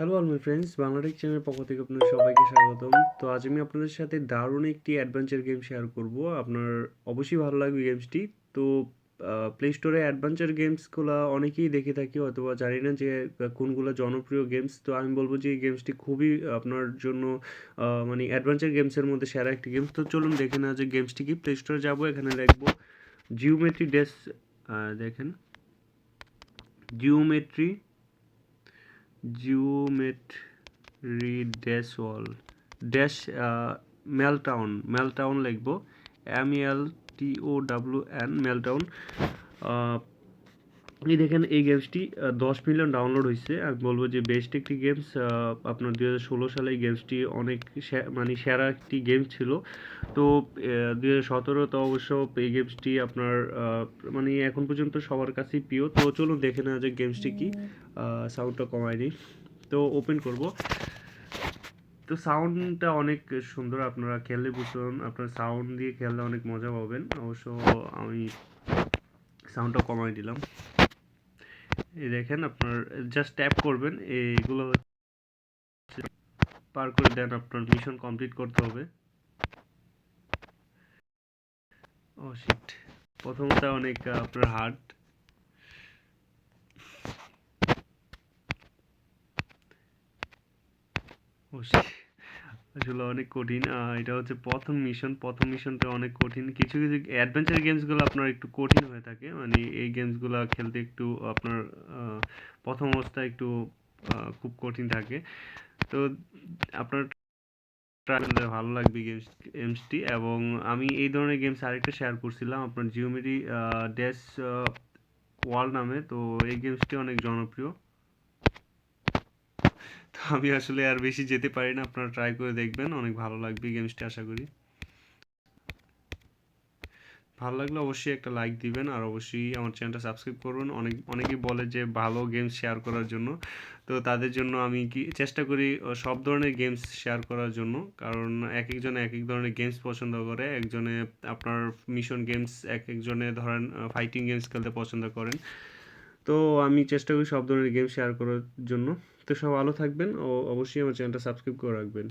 Hello all my friends Bangla tech চ্যানেলের পক্ষ থেকে আপনাদের সবাইকে স্বাগতম। তো আজ আমি আপনাদের সাথে দারুণ একটি অ্যাডভেঞ্চার গেম শেয়ার করব। আপনার অবশ্যই ভালো লাগবে গেমসটি তো প্লে স্টোরে অ্যাডভেঞ্চার গেমসগুলো অনেকেই দেখে থাকি, অথবা জানি না যে কোনগুলো জনপ্রিয় গেমস তো আমি বলব যে, এই গেমসটি খুবই আপনার জন্য মানে অ্যাডভেঞ্চার গেমসের মধ্যে সেরা একটি গেমস তো চলুন দেখে না যে গেমসটি কি। প্লে স্টোরে যাব, এখানে দেখব জিওমেট্রি ডেস দেখেন। Geometry geometry dash wall dash meltdown meltdown লিখব M L T O W N meltdown এই দেখেন এই গেমসটি দশ মিলিয়ন ডাউনলোড হয়েছে আমি বলব যে বেস্ট একটি গেমস আপনার দু হাজার ষোলো সালে এই গেমসটি অনেক মানে সেরা একটি গেম ছিল। তো দু হাজার সতেরো তো অবশ্য এই গেমসটি আপনার মানে এখন পর্যন্ত সবার কাছেই প্রিয়। তো চলুন দেখে নেওয়া যে গেমসটি কি। সাউন্ডটা কমায়নি তো ওপেন করব। তো সাউন্ডটা অনেক সুন্দর, আপনারা খেললে বুঝবেন আপনার সাউন্ড দিয়ে খেললে অনেক মজা পাবেন। অবশ্য আমি সাউন্ডটা কমাই দিলাম। দেখেন আপনার জাস্ট ট্যাপ করবেন এইগুলো পার করে দেন আপনার মিশন কমপ্লিট করতে হবে। ও শিট প্রথমটা অনেক আপনার হার্ড ও shit, আসলে অনেক কঠিন। এটা হচ্ছে প্রথম মিশন প্রথম মিশনটা অনেক কঠিন। কিছু কিছু অ্যাডভেঞ্চার গেমসগুলো আপনার একটু কঠিন হয়ে থাকে। মানে এই গেমসগুলো খেলতে একটু আপনার প্রথম অবস্থায় একটু খুব কঠিন থাকে। তো আপনার ভালো লাগবে গেমস গেমসটি এবং আমি এই ধরনের গেমস আরেকটা শেয়ার করছিলাম আপনার জিওমেট্রি ড্যাশ ওয়ার্ল্ড নামে। তো এই গেমসটি অনেক জনপ্রিয়। তো আমি আসলে আর বেশি যেতে পারি না। আপনারা ট্রাই করে দেখবেন, অনেক ভালো লাগবে গেমসটি আশা করি। ভালো লাগলে অবশ্যই একটা লাইক দিবেন আর অবশ্যই আমার চ্যানেলটা সাবস্ক্রাইব করুন। অনেক, অনেকেই বলে যে ভালো গেমস শেয়ার করার জন্য। তো তাদের জন্য আমি কি, চেষ্টা করি সব ধরনের গেমস শেয়ার করার জন্য। কারণ এক একজনে এক এক ধরনের গেমস পছন্দ করে। একজনে আপনার মিশন গেমস এক একজনে ধরেন ফাইটিং গেমস খেলতে পছন্দ করেন। তো আমি চেষ্টা করি সব ধরনের গেম শেয়ার করার জন্য। তো সব ভালো থাকবেন। ও অবশ্যই আমার চ্যানেলটা সাবস্ক্রাইব করে রাখবেন।